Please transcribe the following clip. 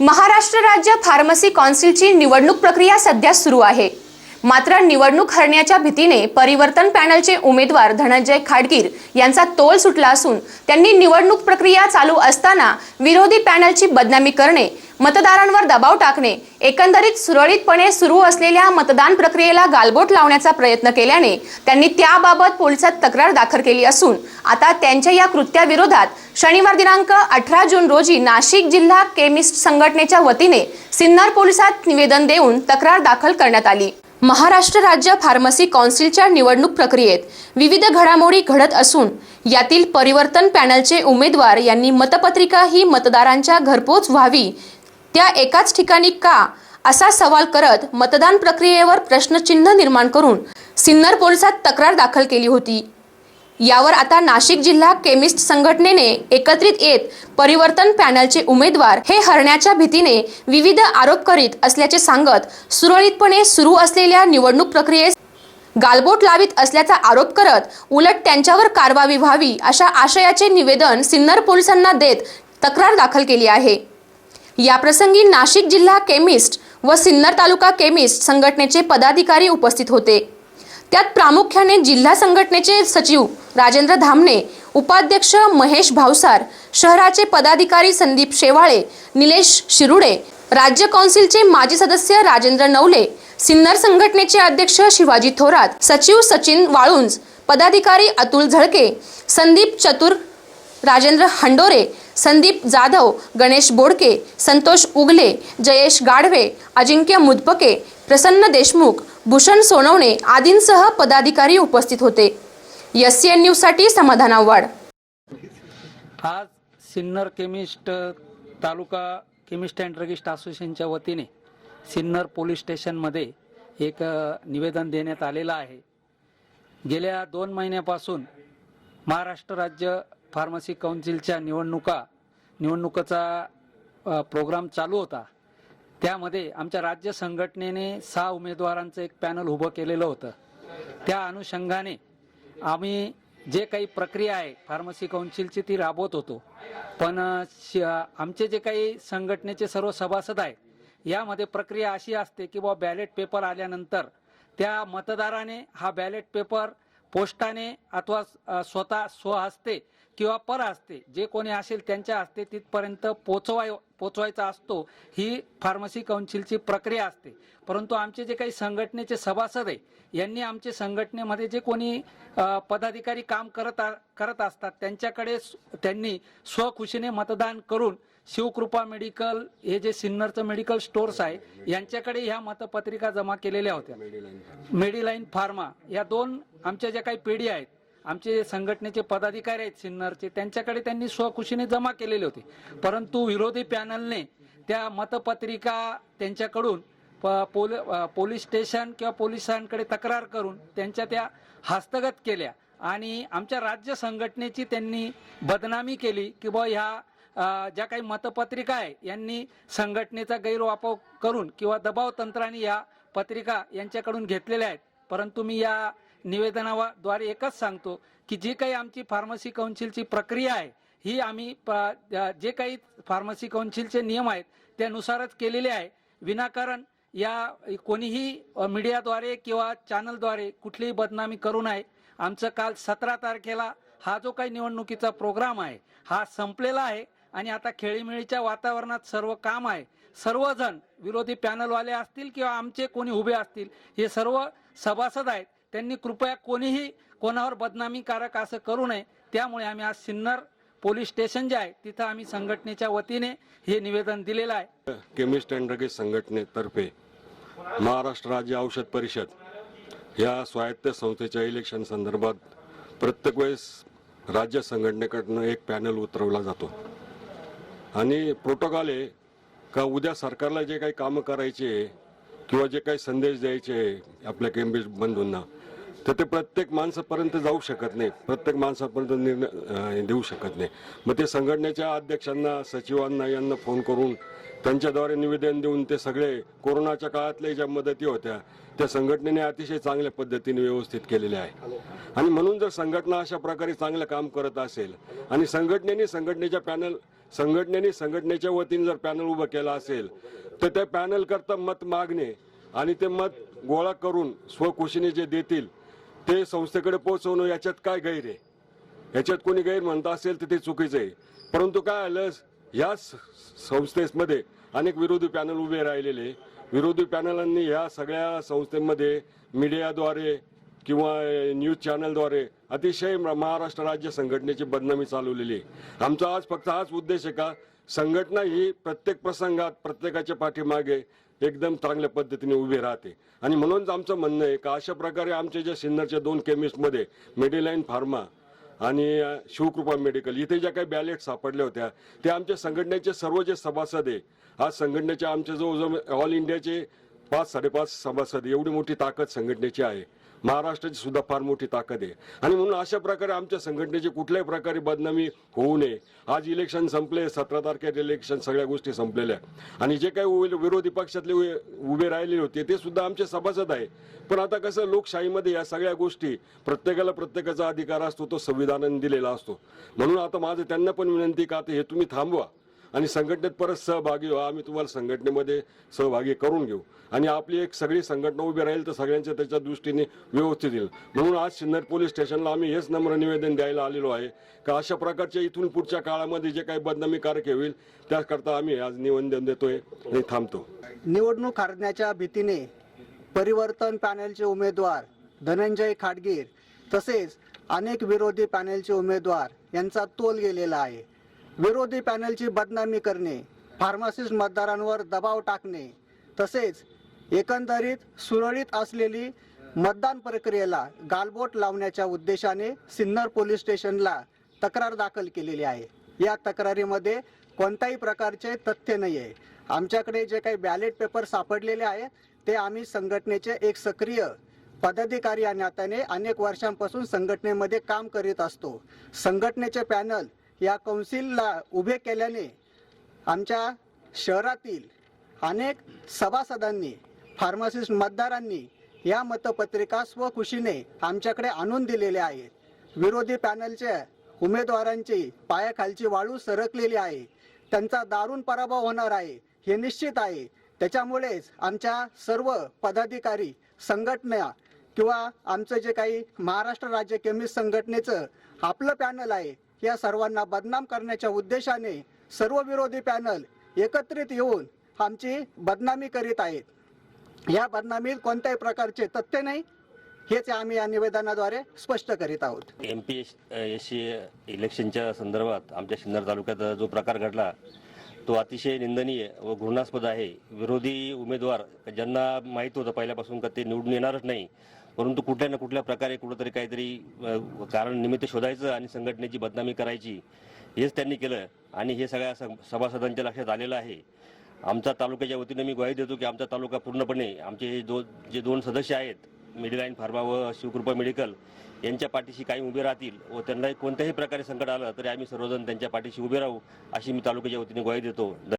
महाराष्ट्र राज्य फार्मसी कौन्सिलची निवडणूक प्रक्रिया सध्या सुरू आहे. मात्र निवडणूक हरण्याच्या भीतीने परिवर्तन पॅनलचे उमेदवार धनंजय खाडगीर यांचा तोल सुटला असून त्यांनी निवडणूक प्रक्रिया चालू असताना विरोधी पॅनलची बदनामी करणे मतदारांवर दबाव टाकणे एकंदरीत सुरळीतपणे सुरू असलेल्या मतदान प्रक्रियेला गालबोट लावण्याचा प्रयत्न केल्याने त्यांनी त्याबाबत पोलिसात तक्रार दाखल केली असून आता त्यांच्या या कृत्याविरोधात शनिवार दिनांक अठरा जून रोजी नाशिक जिल्हा केमिस्ट संघटनेच्या वतीने सिन्नर पोलिसात निवेदन देऊन तक्रार दाखल करण्यात आली. महाराष्ट्र राज्य फार्मसी कौन्सिलच्या निवडणूक प्रक्रियेत विविध घडामोडी घडत असून यातील परिवर्तन पॅनलचे उमेदवार यांनी मतपत्रिका ही मतदारांच्या घरपोच व्हावी त्या एकाच ठिकाणी का असा सवाल करत मतदान प्रक्रियेवर प्रश्नचिन्ह निर्माण करून सिन्नर पोलिसात तक्रार दाखल केली होती. यावर आता नाशिक जिल्हा केमिस्ट संघटनेने एकत्रित येत परिवर्तन पॅनलचे उमेदवार हे हरण्याच्या भीतीने विविध आरोप करीत असल्याचे सांगत सुरळीतपणे सुरू असलेल्या निवडणूक प्रक्रियेस गालबोट लावित असल्याचा आरोप करत उलट त्यांच्यावर कारवाई व्हावी अशा आशयाचे निवेदन सिन्नर पोलिसांना देत तक्रार दाखल केली आहे. याप्रसंगी नाशिक जिल्हा केमिस्ट व सिन्नर तालुका केमिस्ट संघटनेचे पदाधिकारी उपस्थित होते. त्यात प्रामुख्याने जिल्हा संघटनेचे सचिव राजेंद्र धामणे उपाध्यक्ष महेश भावसार शहराचे पदाधिकारी संदीप शेवाळे निलेश शिरुडे राज्य कौन्सिलचे माजी सदस्य राजेंद्र नवले सिन्नर संघटनेचे अध्यक्ष शिवाजी थोरात सचिव सचिन वाळुंज पदाधिकारी अतुल झळके संदीप चतुर राजेंद्र हंडोरे संदीप जाधव गणेश बोडके संतोष उगले जयेश गाढवे अजिंक्य मुदपके प्रसन्न देशमुख भूषण सोनवणे आदींसह पदाधिकारी उपस्थित होते. एस सी एन न्यूजसाठी समाधान आव्हाड. आज Sinnar chemist taluka chemist and druggist असोसिएशनच्या वतीने सिन्नर पोलीस स्टेशनमध्ये एक निवेदन देण्यात आलेलं आहे. गेल्या दोन महिन्यापासून महाराष्ट्र राज्य फार्मसी काउन्सिलच्या निवडणुका निवडणुकाचा प्रोग्राम चालू होता. त्यामध्ये आमच्या राज्य संघटनेने सहा उमेदवारांचं एक पॅनल उभं केलेलं होतं. त्या अनुषंगाने आम्ही जे काही प्रक्रिया आहे फार्मसी काउन्सिलची ती राबवत होतो. पण श- आमचे जे काही संघटनेचे सर्व सभासद आहेत यामध्ये प्रक्रिया अशी असते की बुवा बॅलेट पेपर आल्यानंतर त्या मतदाराने हा बॅलेट पेपर पोस्टाने अथवा स्वतः स्वहस्ते किंवा परहस्ते जे कोणी असेल त्यांच्या हस्ते तिथपर्यंत पोचवाय पोचवायचा असतो ही फार्मसी काउन्सिलची प्रक्रिया असते. परंतु आमचे जे काही संघटनेचे सभासद आहे यांनी आमचे संघटनेमध्ये जे कोणी पदाधिकारी काम करत आ- करत असतात त्यांच्याकडे त्यांनी स्वखुशीने मतदान करून शिवकृपा मेडिकल हे जे सिन्नरचं मेडिकल स्टोर्स आहे यांच्याकडे ह्या मतपत्रिका जमा केलेल्या होत्या. मेडिलाईन फार्मा या दोन आमच्या ज्या काही पिढी आहेत आमचे संघटनेचे पदाधिकारी आहेत सिन्नरचे त्यांच्याकडे त्यांनी स्वखुशीने जमा केलेले होते. परंतु विरोधी पॅनलने त्या मतपत्रिका त्यांच्याकडून प- पोल पोलीस स्टेशन किंवा पोलिसांकडे तक्रार करून त्यांच्या त्या हस्तगत केल्या. आणि आमच्या राज्य संघटनेची त्यांनी बदनामी केली की बुवा ह्या ज्या काही मतपत्रिका आहे यांनी संघटनेचा गैरवापर करून किंवा दबाव तंत्राने या पत्रिका यांच्याकडून घेतलेल्या आहेत. परंतु मी या निवेदनाद्वारे एकच सांगतो की जी काही आमची फार्मसी काउन्सिलची प्रक्रिया आहे ही आम्ही प- जे काही फार्मसी काउन्सिलचे नियम आहेत त्यानुसारच केलेले आहे. विनाकारण या कोणीही मीडियाद्वारे किंवा चॅनलद्वारे कुठलीही बदनामी करू नये. आमचं काल सतरा तारखेला हा जो काही निवडणुकीचा प्रोग्राम आहे हा संपलेला आहे. आणि आता खेळीमेळीच्या वातावरणात सर्व काम आहे. सर्वजण विरोधी पॅनलवाले असतील किंवा आमचे कोणी उभे असतील हे सर्व सभासद आहेत. त्यांनी कृपया कोणीही कोणावर बदनामीकारक असं करू नये. त्यामुळे आम्ही आज सिन्नर पोलीस स्टेशन जे आहे तिथं आम्ही संघटनेच्या वतीने हे निवेदन दिलेलं आहे. केमिस्ट अँड ड्रगेज संघटनेतर्फे महाराष्ट्र राज्य औषध परिषद या स्वायत्त संस्थेच्या इलेक्शन संदर्भात प्रत्येक वेळेस राज्य संघटनेकडनं एक पॅनल उतरवला जातो. आणि प्रोटोकॉल आहे का उद्या सरकारला जे काही कामं करायचे किंवा जे काही संदेश द्यायचे आपल्या केम्ब्रिज बंधूंना तर ते प्रत्येक माणसापर्यंत जाऊ शकत नाही प्रत्येक माणसापर्यंत निर्णय देऊ शकत नाही मग ते संघटनेच्या अध्यक्षांना सचिवांना यांना फोन करून त्यांच्याद्वारे निवेदन देऊन ते सगळे कोरोनाच्या काळातल्या ज्या मदती होत्या त्या संघटनेने अतिशय चांगल्या पद्धतीने व्यवस्थित केलेल्या आहे आणि म्हणून जर संघटना अशा प्रकारे चांगलं काम करत असेल आणि संघटनेने संघटनेच्या पॅनल संघटनेने संघटनेच्या वतीने जर पॅनल उभं केलं असेल तर त्या पॅनल करता मत मागणे आणि ते मत गोळा करून स्वखुशीने जे देतील ते संस्थेकडे पोहोचवणं याच्यात काय गैर आहे? याच्यात कोणी गैर म्हणता असेल तर ते चुकीचं आहे. परंतु काय आलं या संस्थेमध्ये अनेक विरोधी पॅनल उभे राहिलेले. विरोधी पॅनलांनी ह्या सगळ्या संस्थेमध्ये मीडियाद्वारे किंवा न्यूज चॅनलद्वारे अतिशय महाराष्ट्र राज्य संघटनेची बदनामी चालवलेली आहे. आमचा आज फक्त हाच उद्देश आहे का? संघटना ही प्रत्येक प्रसंगात प्रत्येकाच्या पाठीमागे एकदम चांगल्या पद्धतीने उभी राहते. आणि म्हणूनच आमचं म्हणणं आहे का अशा प्रकारे आमच्या ज्या सिन्नरच्या दोन केमिस्टमध्ये मेडिलाईन फार्मा आणि शिवकृपा मेडिकल इथे ज्या काही बॅलेट सापडल्या होत्या ते आमच्या संघटनेचे सर्व जे सभासद आहे आज संघटनेच्या आमच्या जवळजवळ ऑल इंडियाचे पाच साडेपाच सभासद एवढी मोठी ताकद संघटनेची आहे. महाराष्ट्राची सुद्धा फार मोठी ताकद आहे. आणि म्हणून अशा प्रकारे आमच्या संघटनेची कुठल्याही प्रकारे बदनामी होऊ नये. आज इलेक्शन संपले सतरा तारखेला इलेक्शन सगळ्या गोष्टी संपलेल्या. आहे. आणि जे काही विरोधी पक्षातले उभे राहिलेले होते ते सुद्धा आमचे सभासद आहे पण आता कसं लोकशाहीमध्ये या सगळ्या गोष्टी प्रत्येकाला प्रत्येकाचा अधिकार असतो तो संविधानाने दिलेला असतो. म्हणून आता माझं त्यांना पण विनंती का आता हे तुम्ही थांबवा. आणि संघटनेत परत सहभागी व्हा. आम्ही तुम्हाला संघटनेमध्ये सहभागी करून घेऊ. आणि आपली एक सगळी संघटना उभी राहील तर सगळ्यांच्या त्याच्या दृष्टीने व्यवस्थित येईल. म्हणून आज सिन्नर पोलीस स्टेशनला आम्ही हेच नम्र निवेदन द्यायला आलेलो आहे का अशा प्रकारच्या इथून पुढच्या काळामध्ये जे काही बदनामी कारक होईल त्याकरता आम्ही आज निवेदन देतोय आणि थांबतो. निवडणूक हरण्याच्या भीतीने परिवर्तन पॅनेलचे उमेदवार धनंजय खाडगीर तसेच अनेक विरोधी पॅनेलचे उमेदवार यांचा तोल गेलेला आहे. विरोधी पॅनलची बदनामी करणे फार्मासिस्ट मतदारांवर दबाव टाकणे तसेच एकंदरीत सुरळीत असलेली मतदान प्रक्रियेला गालबोट लावण्याच्या उद्देशाने सिन्नर पोलीस स्टेशनला तक्रार दाखल केलेली आहे. या तक्रारीमध्ये कोणत्याही प्रकारचे तथ्य नाही आहे आमच्याकडे जे काही बॅलेट पेपर सापडलेले आहेत ते आम्ही संघटनेचे एक सक्रिय पदाधिकारी या नात्याने अनेक वर्षांपासून संघटनेमध्ये काम करीत असतो. संघटनेचे पॅनल या कौन्सिलला उभे केल्याने आमच्या शहरातील अनेक सभासदांनी फार्मासिस्ट मतदारांनी या मतपत्रिका स्वखुशीने आमच्याकडे आणून दिलेल्या आहेत. विरोधी पॅनलच्या उमेदवारांची पायाखालची वाळू सरकलेली आहे. त्यांचा दारुण पराभव होणार आहे हे निश्चित आहे. त्याच्यामुळेच आमच्या सर्व पदाधिकारी संघटना किंवा आमचं जे काही महाराष्ट्र राज्य केमिस्ट संघटनेचं आपलं पॅनल आहे या सर्वांना बदनाम करण्याच्या उद्देशाने सर्व विरोधी पॅनल एकत्रित येऊन आमची बदनामी करीत आहेत. या बदनामीत कोणत्याही प्रकारचे तथ्य नाही हेच आम्ही या निवेदनाद्वारे स्पष्ट करीत आहोत. M P S S C इलेक्शनच्या संदर्भात आमच्या सिन्नर तालुक्यात जो प्रकार घडला तो अतिशय निंदनीय व घृणास्पद आहे. विरोधी उमेदवार ज्यांना माहीत होतं पहिल्यापासून का ते निवडून येणारच नाही परंतु कुठल्या ना कुठल्या प्रकारे कुठंतरी काहीतरी कारण निमित्त शोधायचं आणि संघटनेची बदनामी करायची हेच त्यांनी केलं. आणि हे सगळ्या सभासदांच्या लक्षात आलेलं आहे. आमचा तालुक्याच्या वतीनं मी ग्वाही देतो की आमचा तालुका पूर्णपणे आमचे हे दो जे दोन सदस्य आहेत मेडिलाईन फार्मा व शिवकृपा मेडिकल यांच्या पाठीशी काही उभे राहतील व त्यांना कोणत्याही प्रकारे संकट आलं तरी आम्ही सर्वजण त्यांच्या पाठीशी उभे राहू अशी मी तालुक्याच्या वतीने ग्वाही देतो.